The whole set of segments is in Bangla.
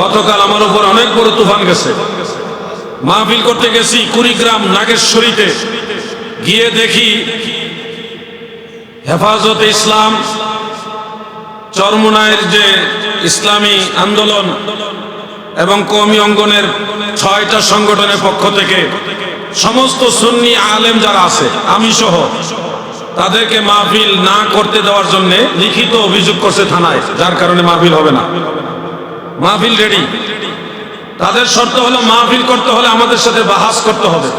গতকাল আমার উপর অনেক বড় তুফান গেছে। মাহফিল করতে গেছি কুড়িগ্রাম নাগেশ্বরীতে। গিয়ে দেখি হেফাজতে ইসলাম চরমুনায়ের যে ইসলামী আন্দোলন এবং কমি অঙ্গনের ছয়টা সংগঠনের পক্ষ থেকে সমস্ত সুন্নি আলেম যারা আছে, আমি সহ, তাদেরকে মাহফিল না করতে দেওয়ার জন্য লিখিত অভিযোগ করছে থানায়, যার কারণে মাহফিল হবে না। মাহফিল রেডি তাদের শর্ত হলো মাহফিল করতে হলে আমাদের সাথে বাহাস করতে হবে।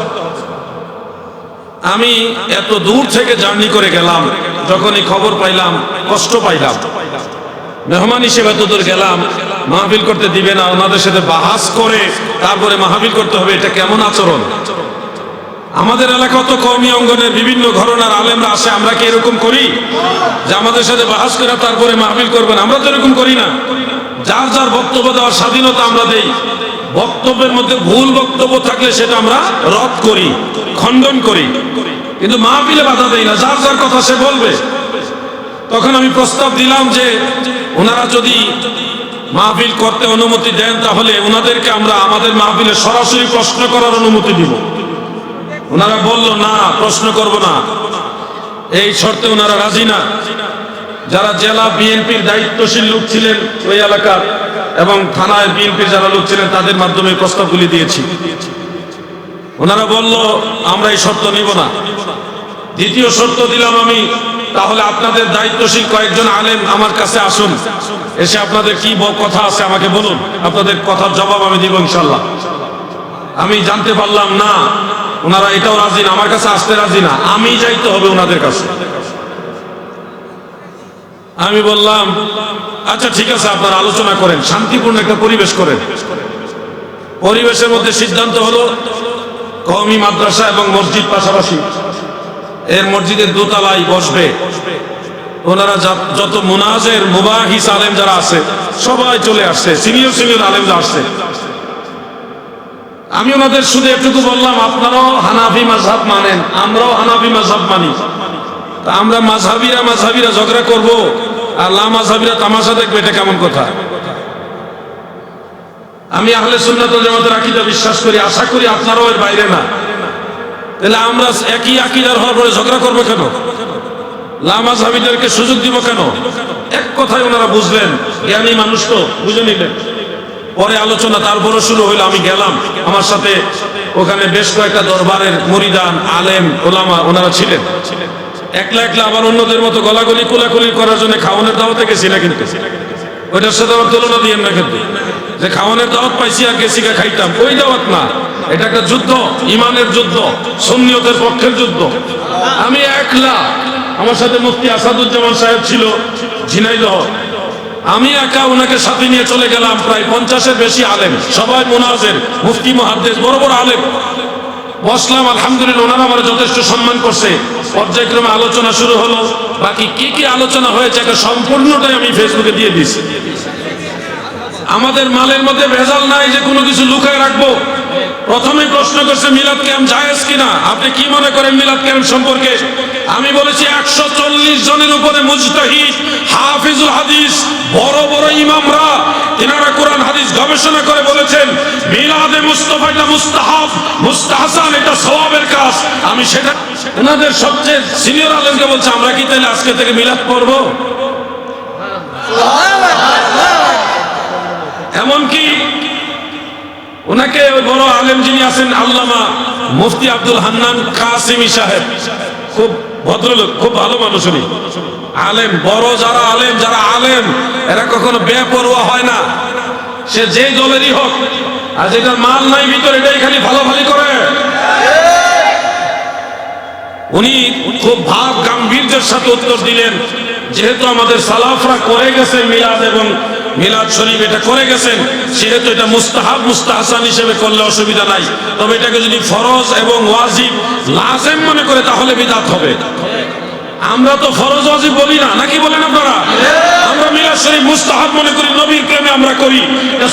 আমি এত দূর থেকে জার্নি করে গেলাম যখন এই খবর পাইলাম, কষ্ট পাইলাম। মেহমান হিসেবে এত দূর গেলাম, মাহফিল করতে দিবে না, ওনাদের সাথে বাহাস করে তারপরে মাহফিল করতে হবে, এটা কেমন আচরণ? আমাদের এলাকা তো কর্মী অঙ্গনের বিভিন্ন ঘরনার আলেমরা আসে আমরা কি এরকম করি? যে আমাদের সাথে বাহাস করে তারপরে মাহফিল করবেন, আমরা তো এরকম করি না। যার যার বক্তব্য দেওয়ার স্বাধীনতা আমরা দেই। বক্তব্যের মধ্যে ভুল বক্তব্য থাকলে সেটা আমরা রদ করি, খণ্ডন করি। কিন্তু মাহফিলে বাধা দেই না, যার যার কথা সে বলবে। তখন আমি প্রস্তাব দিলাম যে, ওনারা যদি মাহফিল করতে অনুমতি দেন, তাহলে ওনাদেরকে আমরা আমাদের মাহফিলে সরাসরি প্রশ্ন করার অনুমতি দিব। ওনারা বলল, না, প্রশ্ন করব না। এই শর্তে ওনারা রাজি না। যারা জেলা বিএনপির দায়িত্বশীল লোক ছিলেন ওই এলাকার এবং থানায় বিএনপির যারা লোক ছিলেন তাদের মাধ্যমে প্রস্তাবগুলি দিয়েছি। ওনারা বলল, আমরা এই শর্ত নিব না। দ্বিতীয় শর্ত দিলাম আমি, তাহলে আপনাদের দায়িত্বশীল কয়েকজন আলেম আমার কাছে আসুন। এসে আপনাদের কি কথা আছে আমাকে বলুন। আপনাদের কথার জবাব আমি দিব ইনশাল্লাহ আমি জানতে পারলাম, না, ওনারা এটাও রাজি না, আমার কাছে আসতে রাজি না। আমি যাইতে হবে ওনাদের কাছে। আমি বললাম আচ্ছা ঠিক আছে, আপনারা আলোচনা করেন, শান্তিপূর্ণ একটা পরিবেশ করেন। পরিবেশের মধ্যে সিদ্ধান্ত হলো, কওমি মাদ্রাসা এবং মসজিদ পাশাপাশি। এর মসজিদের দোতলায় বসবে। ওনারা যত মুনাজের মুবাহিস আলেম যারা আছে, সবাই চলে আসছে, সিনিয়র সিনিয়র আলেম যারা আসছে। আমি ওনাদের শুধু এটুকু বললাম, আপনারাও হানাফি মাঝহাব মানেন, আমরাও হানাফি মাঝহাব মানি। আমরা মাঝহাবিরা মাঝহাবিরা ঝগড়া করব। আর লা মাঝহাবিরা তামাশা দেখবে, এটা কেমন কথা? আমি আহলে সুন্নাত জামাতের আকীদা বিশ্বাস করি, আশা করি আপনারাও এর বাইরে না। তাহলে আমরা একই আকিদার হওয়ার পরে ঝগড়া করব কেন? লামা সাহাবিদেরকে সুযোগ দিব কেন? এক কথায় ওনারা বুঝলেন, জ্ঞানী মানুষ তো, বুঝে নিলেন। পরে আলোচনা, তারপরও শুরু হইল, আমি গেলাম। আমার সাথে ওখানে বেশ কয়েকটা দরবারের মরিদান, আলেম, ওলামা, ওনারা ছিলেন। একলা একলা আবার অন্যদের মতো গলাগলি, কোলাকুলি করার জন্য খাওয়ানোর দাওয়াতে গেছি না কিন্তু। ওইটার সাথে আবার তুলনা দিয়েন না কিন্তু যে খাওয়ানোর দাওয়াত পাইছি আর গেছি খাইতাম, ওই দাওয়াত না। এটা একটা যুদ্ধ, ইমানের যুদ্ধ, সুন্নিয়তের পক্ষের যুদ্ধ। আমি একলা, আমার সাথে মুফতি আসাদুজ্জামান সাহেব ছিল, ঝিনাইদহ। আমি একা ওনাকে সাথে নিয়ে চলে গেলাম, প্রায় পঞ্চাশের বেশি আলেম, সবাই মোনাজের মুফতি, মহাদ্দেশ, বড় বড় আলেম। বসলাম, আলহামদুলিল্লাহ, ওনারা আমার যথেষ্ট সম্মান করছে। পর্যায়ক্রমে আলোচনা শুরু হলো। বাকি কি কি আলোচনা হয়েছে, একটা সম্পূর্ণটাই আমি ফেসবুকে দিয়ে দিছি আমাদের মালের মধ্যে ভেজাল নাই যে কোনো কিছু লুকায় রাখব। প্রথমে প্রশ্ন করছে, মিলাদ ক্যাম্প জায়েজ কিনা? আপনি কি মনে করেন মিলাদ ক্যাম্প সম্পর্কে? আমি বলেছি, একশো চল্লিশ জনের উপরে মুজতাহিদ, হাফিজুল হাদিস, বড় বড় ইমামরা, তিনারা কোরআন গবেষণা করে বলেছেন, মিলাদে মুস্তফা এটা মুস্তাহাব, মুস্তাহাসান এটা সওয়াবের কাজ। আমি সেটা ওনাদের সবচেয়ে সিনিয়র আলেমকে বলছে, আমরা কি তাহলে আজকে থেকে মিলাদ পড়ব? এমনকি ওনাকে বড় আলেম যিনি আছেন, আল্লামা মুফতি আব্দুল হান্নান কাসিমি সাহেব। খুব ভদ্রলোক, খুব ভালো মানুষ উনি। আলেম, বড় যারা আলেম যারা আলেম, এরা কখনো বেপরোয়া হয় না। সে যে দলেরই হোক আর যেটার মাল নাই ভিতরে, এটাই খালি ভালোভালি করে। উনি খুব ভাব গাম্ভীর্যের সাথে উত্তর দিলেন, যেহেতু আমাদের সালাফরা করে গেছে মিলাদ এবং মিলাদ শরীফ এটা করে গেছেন, সেহেতু এটা মুস্তাহাব, মুস্তাহাসান হিসেবে করলে অসুবিধা নাই। তবে এটাকে যদি ফরজ এবং ওয়াজিব, লাজেম মনে করে, তাহলে বিদাত হবে। আমরা তো ফরজ ওয়াজিব বলি না নাকি বলেন আপনারা? আমরা মিলাদ শরীফ মুস্তাহাব মনে করি নবীর প্রেমে আমরা করি।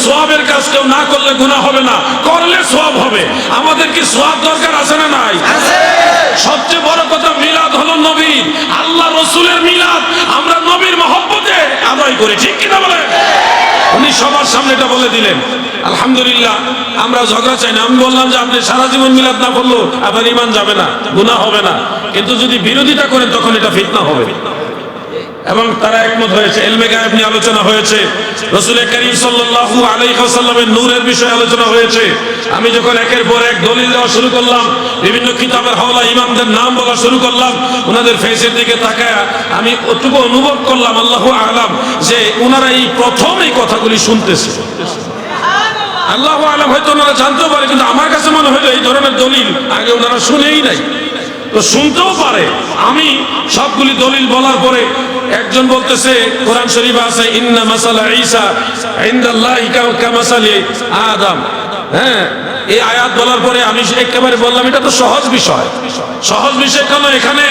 সোয়াবের কাজ কেউ না করলে গুনাহ হবে না করলে সোয়াব হবে। আমাদের কি সোয়াব দরকার আছে না নাই? সবচেয়ে বড় কথা মিলাদ হলো নবী আল্লাহ রসুলের মিলাদ আমরা নবীর মহব্বতে আদায় করি ঠিক কিনা বলেন? উনি সবার সামনে এটা বলে দিলেন। আলহামদুলিল্লাহ, আমরা ঝগড়া চাই না। আমি বললাম যে, আপনি সারা জীবন মিলাদ না করল আপনার ইমান যাবে না গুণা হবে না। কিন্তু যদি বিরোধিতা করেন, তখন এটা ফিতনা হবে। এবং তারা একমত হয়েছে। এলমে গায়েব নিয়ে আলোচনা হয়েছে। রসুল করিম সাল্লাল্লাহু আলাইহি ওয়াসাল্লামের নূরের বিষয়ে আলোচনা হয়েছে। আমি যখন একের পর এক দলিল দেওয়া শুরু করলাম, বিভিন্ন কিতাবের হাওলা ইমামদের নাম বলা শুরু করলাম ওনাদের ফেসের দিকে তাকায় আমি ওটুকু অনুভব করলাম, আল্লাহ আলাম, যে ওনারা এই প্রথম এই কথাগুলি শুনতেছে। আল্লাহ আলাম হয়তো ওনারা জানতেও পারে, কিন্তু আমার কাছে মনে হলো এই ধরনের দলিল আগে ওনারা শুনেই নাই। তো শুনতেও পারে। আমি সবগুলি দলিল বলার পরে একজন বলতেছে, কোরআন শরীফ আছে, ইন্না মাসালা ঈসা ইনদাল্লাহি কামাসালি আদম। হ্যাঁ এই আয়াত বলার পরে আমি একেবারে বললাম, এটা তো সহজ বিষয়। সহজ বিষয় কেন? এখানে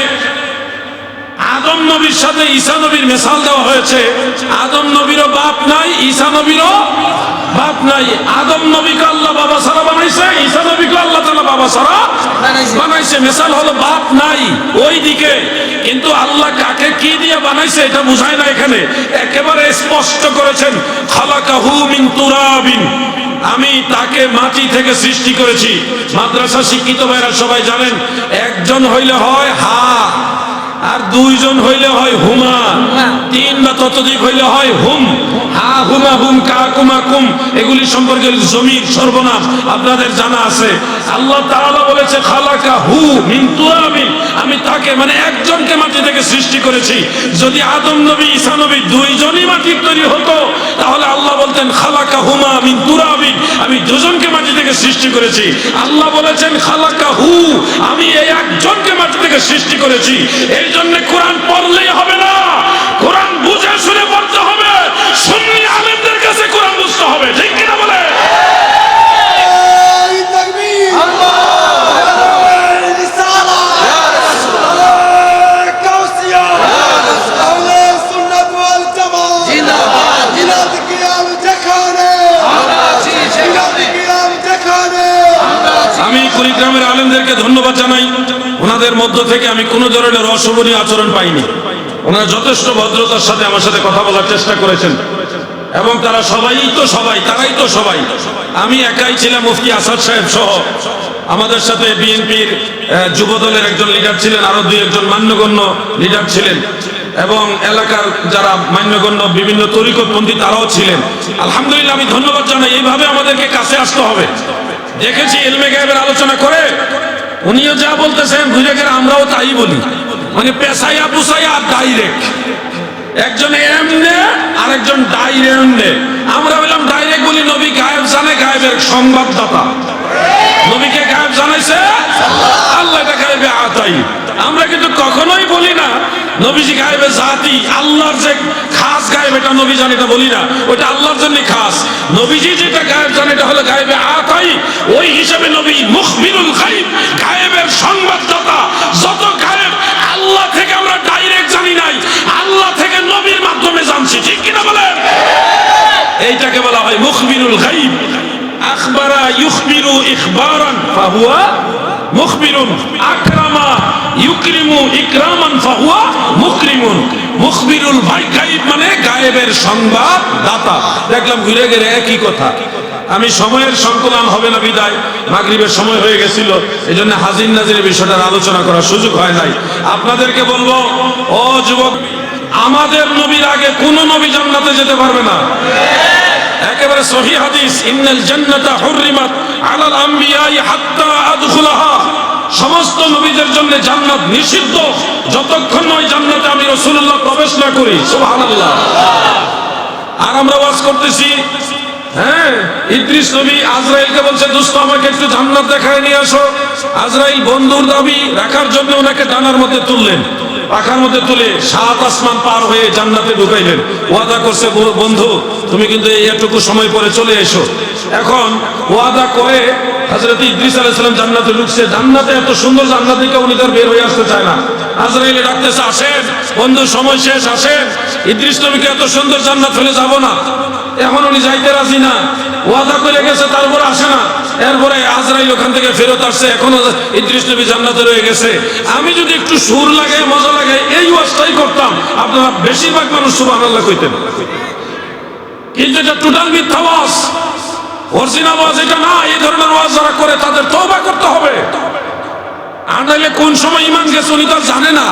আদম নবীর সাথে ঈসা নবীর মেসাল দেওয়া হয়েছে। আদম নবীরও বাপ নাই, ঈসা নবীরও বাপ নাই। আদম নবীকে আল্লাহ বাবা সারা বানাইছে ঈসা নবীকে আল্লাহ তাআলা বাবা সারা বানাইছে। মেসাল হলো বাপ নাই ওই দিকে কিন্তু আল্লাহ কাকে কি দিয়ে বানাইছে এটা বুঝায় না এখানে। একেবারে স্পষ্ট করেছেন খালাকাহু মিন তুরাবিন। আমি তাকে মাটি থেকে সৃষ্টি করেছি। মাদ্রাসা শিক্ষিত ভাইরা সবাই জানেন একজন হইলে হয় হা আর দুইজন হইলে হয় হুমা। তিন বা ততোধিক হইলে হয় হুম। হা এগুলি সম্পর্কে জমির সর্বনাম আপনাদের জানা আছে। আল্লাহ বলেছে খালাকা হু মিন তুরাবিন, আমি তাকে মানে একজনকে মাটি থেকে সৃষ্টি করেছি। যদি আদম নবী, ঈসা নবী দুইজনই মাটির তৈরি হতো, তাহলে আল্লাহ বলতেন খালাকা হুমা মিন তুরাবিন, আমি দুজনকে মাটি থেকে সৃষ্টি করেছি। আল্লাহ বলেছেন খালাকা হু আমি এই একজনকে মাটি থেকে সৃষ্টি করেছি। এই জন্য কোরআন পড়লেই হবে না। কোরআন বুঝে শুনে পড়তে হবে। সুন্নি আলেমদের কাছে কোরআন বুঝতে হবে। ঠিক কিনা বলে? আমি কুড়িগ্রামের আলেমদেরকে ধন্যবাদ জানাই। ওনাদের মধ্য থেকে আমি কোনো ধরনের অশোভনীয় আচরণ পাইনি। ওনারা যথেষ্ট ভদ্রতার সাথে আমার সাথে কথা বলার চেষ্টা করেছেন। এবং তারা সবাই তো সবাই, তারাই তো সবাই। আমি একাই ছিলাম মুফতি আসাদ সাহেব সহ। আমাদের সাথে বিএনপির যুব দলের একজন লিডার ছিলেন, আরও দুই একজন মান্যগণ্য লিডার ছিলেন। এবং এলাকার যারা মান্যগণ্য বিভিন্ন তরিকতপন্থী তারাও ছিলেন। আলহামদুলিল্লাহ, আমি ধন্যবাদ জানাই। এইভাবে আমাদেরকে কাছে আসতে হবে। দেখেছি এলমে গায়েবের আলোচনা করে। উনিও যা বলতেছেন গেলে আমরাও তাই বলি। মানে পেশাইয়া পুষাইয়া ডাইরেক্ট একজন এমনে আর একজন ডাইরেক্ট আমরা বললাম ডাইরেক্ট বলি নবী গায়েব জানে গায়েবের সংবাদদাতা। নবীকে গায়েব জানাইছে? আল্লাহ এটা গায়েবে আতাই। আমরা কিন্তু কখনোই বলি না, নবীজি গায়েবে জাতি, আল্লাহর যে খাস গায়েব, এটা নবী জানে, এটা বলি না। ওটা আল্লাহর জন্য খাস। নবীজি যেটা গায়েব জানে, এটা হলো গায়েবে আতাই। ওই হিসাবে নবী মুখবিরুল গায়েব, গায়েবের সংবাদদাতা, যত এইটাকে বলা হয় মুখবিরুল গাইব। আখবারা ইউখবিরু ইখবারান ফাহুয়া মুখবিরুন। আকরামা ইউকরিমু ইকরামান ফাহুয়া মুকরিমুন। মুখবিরুল ভাই গাইব মানে গায়েবের সংবাদ দাতা। দেখলাম ঘুরে গেলে একই কথা। আমি সময়ের সংকলন হবে না বিদায়। মাগরিবের সময় হয়ে গেছিল। এই জন্য হাজির নাজিরের বিষয়টার আলোচনা করার সুযোগ হয় নাই। আপনাদেরকে বলব, ও যুবক, আমাদের নবীর আগে কোন নবী জান্নাতে যেতে পারবে না। একেবারে সহি হাদিস, ইন্নাল জান্নাতা হুররিমাত আলাল আম্বিয়াই হাত্তা আদখুলাহা। সমস্ত নবীদের জন্য জান্নাত নিষিদ্ধ, যতক্ষণ নয় জান্নাতে আমি রাসূলুল্লাহ প্রবেশ না করি। সুবহানাল্লাহ। আর আমরা ওয়াজ করতেছি হ্যাঁ ইদ্রিস নবী আজরাইলকে বলছে, দোস্ত, আমাকে একটু জান্নাত দেখায় নিয়ে আসো। আজরাইল বন্ধুর দাবি রাখার জন্য ওনাকে ডানার মধ্যে তুললেন। পাখার মধ্যে তুলে সাত আসমান পার হয়ে জান্নাতে ঢুকাইলেন। ওয়াদা করছে, "ব- বন্ধু, তুমি কিন্তু এই এটুকু সময় পরে চলে এসো। এখন ওয়াদা করে হযরত ইদ্রিস আলাইহিস সালাম জান্নাতে ঢুকছে। জান্নাতে এত সুন্দর জান্নাত থেকে উনি তার বের হয়ে আসতে চায় না। আজরাইলে ডাকতেছে, আসেন, বন্ধু, সময় শেষ, আসেন। ইদ্রিস নবীকে এত সুন্দর জান্নাত ফেলে যাব না। এখন উনি যাইতে রাজি না। ওয়াদা করে গেছে, তারপরে আসে না। এরপরে আজরাইল ওখান থেকে ফেরত আসছে। এখনও ইদ্রিস নবী জান্নাতে রয়ে গেছে। আমি যদি একটু সুর লাগাই, মজা লাগাই, এই ওয়াজটাই করতাম। আপনারা বেশিরভাগ মানুষ সুবহানাল্লাহ কইতেন। কিন্তু এটা টোটাল মিথ্যা ওয়াজ। অরিজিনাল ওয়াজ এটা না, এই ধরনের ওয়াজ যারা করে তাদের তওবা করতে হবে। আনাইলে কোন সময় ইমান গেছে উনি তো জানে না।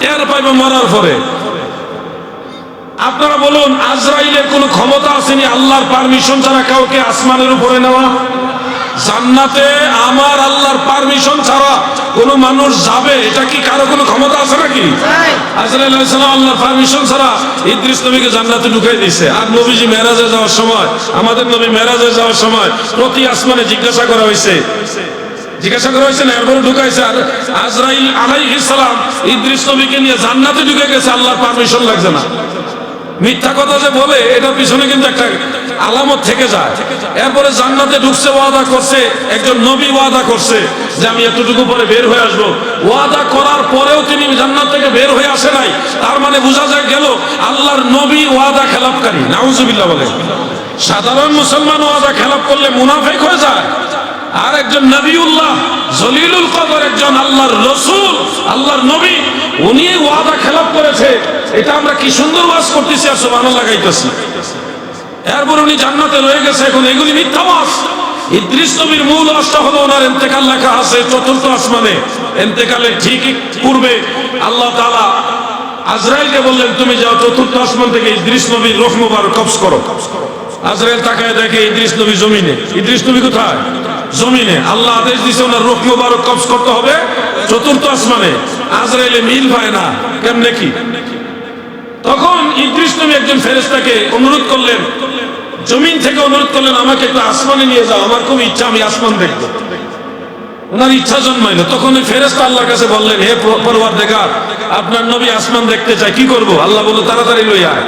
এর পাইবে মরার পরে। আপনারা বলুন আজরাইলের কোনো ক্ষমতা আসেনি আল্লাহর পারমিশন ছাড়া কাউকে আসমানের উপরে নেওয়া? জান্নাতে আমার আল্লাহর পারমিশন ছাড়া কোনো মানুষ যাবে এটা কি কারও কোনো ক্ষমতা আছে নাকি? আল্লাহর পারমিশন ছাড়া ইদ্রিস নবীকে জান্নাতে ঢুকাই দিয়েছে আর নবীজি মেরাজে যাওয়ার সময় আমাদের নবী মেরাজে যাওয়ার সময় প্রতি আসমানে জিজ্ঞাসা করা হয়েছে। জিজ্ঞাসা করা হয়েছে না এরপরে ঢুকাইছে। আর আজরাইল আলাইহিস সালাম ইদ্রিস নবীকে নিয়ে জান্নাতে ঢুকে গেছে আল্লাহর পারমিশন লাগছে না। মিথ্যা কথা যে বলে এটার পিছনে কিন্তু একটা আলামত থেকে যায়। এরপরে জান্নাতে ঢুকছে, ওয়াদা করছে, একজন নবী ওয়াদা করছে যে আমি এতটুকু পরে বের হয়ে আসব। ওয়াদা করার পরেও তিনি জান্নাত থেকে বের হয়ে আসে নাই। তার মানে বোঝা যায় গেল, আল্লাহর নবী ওয়াদা খেলাপকারী। নাউজুবিল্লাহ বলে সাধারণ মুসলমান ওয়াদা খেলাপ করলে মুনাফেক হয়ে যায়। আর একজন নবিউল্লাহ, জলিলুল কদর, একজন আল্লাহর রসুল, আল্লাহর নবী, উনি ওয়াদা খেলাপ করেছে। এটা আমরা কি সুন্দর ওয়াজ করতেছি আর সুবহানাল্লাহ লাগাইতেছি এরপর উনি জান্নাতে রয়ে গেছে, এখন এগুলি মিথ্যা নবীর মূল হলো ওনার লেখা আছে চতুর্থ আসমানে। ঠিক পূর্বে আল্লাহ তাআলা আজরাইলকে বললেন, তুমি যাও চতুর্থ আসমান থেকে ইদ্রিস নবীর করো। তাকায় দেখে ইদ্রিস নবী জমিনে। ইদ্রিস নবী কোথায়? জমিনে। আল্লাহ আদেশ দিছে, ওনার রূহ মুবারক কবজ করতে হবে চতুর্থ আসমানে। আজরাইলে মিল হয় না। কেমনে কি? তখন ইদ্রিস নবী একজন ফেরেশতাকে অনুরোধ করলেন জমিন থেকে অনুরোধ করলেন, আমাকে একটু আসমানে নিয়ে যাও, আমার খুব ইচ্ছা, আমি আসমান দেখব। ওনার ইচ্ছা জন্মাইলো। তখন ওই ফেরেস্তা আল্লাহর কাছে বললেন, হে পরবার দেখা আপনার নবী আসমান দেখতে চাই কি করব? আল্লাহ বলল, তাড়াতাড়ি লই আয়।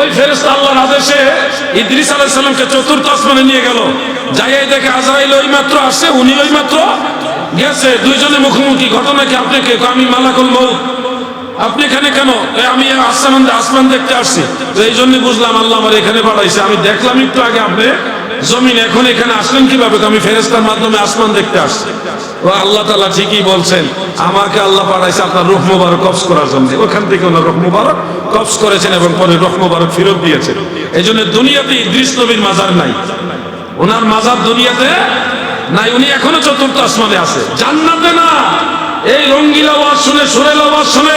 ওই ফেরেস্তা আল্লাহর আদেশে ইদ্রিস আলাইহিস সালামকে চতুর্থ আসমানে নিয়ে গেল। যাইয়াই দেখে আজরাইল ওই মাত্র আসছে উনি ওই মাত্র গেছে। দুইজনে মুখোমুখি। ঘটনা কি আপনি কে আমি মালাকুল মউত। আপনি এখানে কেন? আমি আসমান আসমান দেখতে আসছি। এই জন্য বুঝলাম আল্লাহ আমার এখানে পাঠাইছে। আমি দেখলাম একটু আগে আপনি জমিন এখন এখানে আসলেন কীভাবে? আমি ফেরেস্তার মাধ্যমে আসমান দেখতে আসছি। ও আল্লাহ তালা ঠিকই বলছেন, আমাকে আল্লাহ পাঠাইছে আপনার রুহ মুবারক কবজ করার জন্য। ওখান থেকে ওনার রুহ মুবারক কবজ করেছেন এবং পরে রুহ মুবারক ফেরত দিয়েছেন। এই জন্য দুনিয়াতে ইদ্রিস নবীর মাজার নাই। ওনার মাজার দুনিয়াতে নাই। উনি এখনও চতুর্থ আসমানে আছে। জান্নাতে না। এই রঙ্গিলা ওয়াজ শুনে, সুরেল ওয়াজ শুনে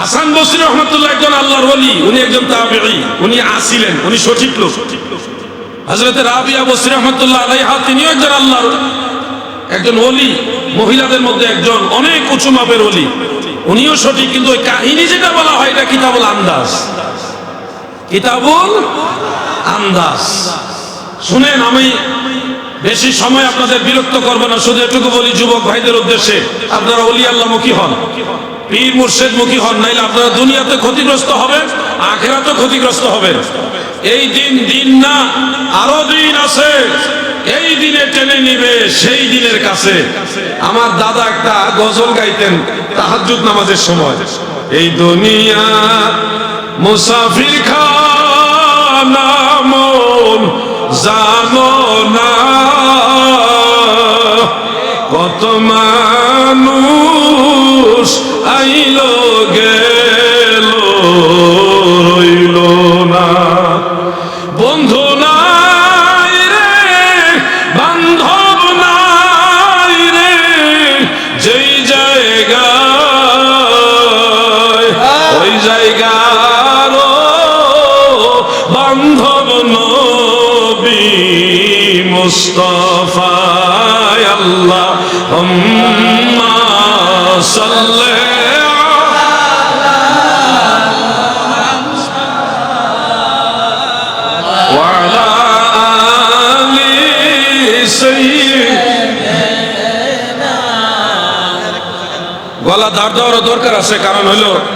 হাসান বসরি রহমতুল্লাহ একজন আল্লাহর ওলি, উনি একজন তাবিঈ, উনি আসিলেন, উনি সঠিক লোক। হযরতে রাবিয়া বসরি রহমতুল্লাহ আলাইহা, তিনিও একজন আল্লাহর একজন ওলি, মহিলাদের মধ্যে একজন, অনেক উঁচু মাপের ওলি। উনিও সঠিক, কিন্তু ওই কাহিনী যেটা বলা হয়, এটা কিতাবুল আন্দাজ। কিতাবুল আন্দাজ। শুনেন, আমি বেশি সময় আপনাদের বিরক্ত করব না, শুধু এটুকু বলি, যুবক ভাইদের উদ্দেশ্যে, আপনারা অলি আল্লাহ মুখী হন। পীর মুর্শেদ মুখী হন, নাইলে আপনারা দুনিয়াতে ক্ষতিগ্রস্ত হবেন আখেরাতে ক্ষতিগ্রস্ত হবেন। এই দিন দিন না, আরও দিন আছে। এই দিনে টেনে নিবে, সেই দিনের কাছে। আমার দাদা একটা গজল গাইতেন, তাহাজ্জুদ নামাজের সময়। এই দুনিয়া মুসাফির খানা মন জানো না। কত মানুষ আইলো গেল রইল না। বন্ধু নাই রে বান্ধব নাই রে যেই জায়গায় ওই জায়গার বান্ধব নবী মুস্তফায় আল্লাহ। ধার দেওয়ারও দরকার আছে কারণ হলো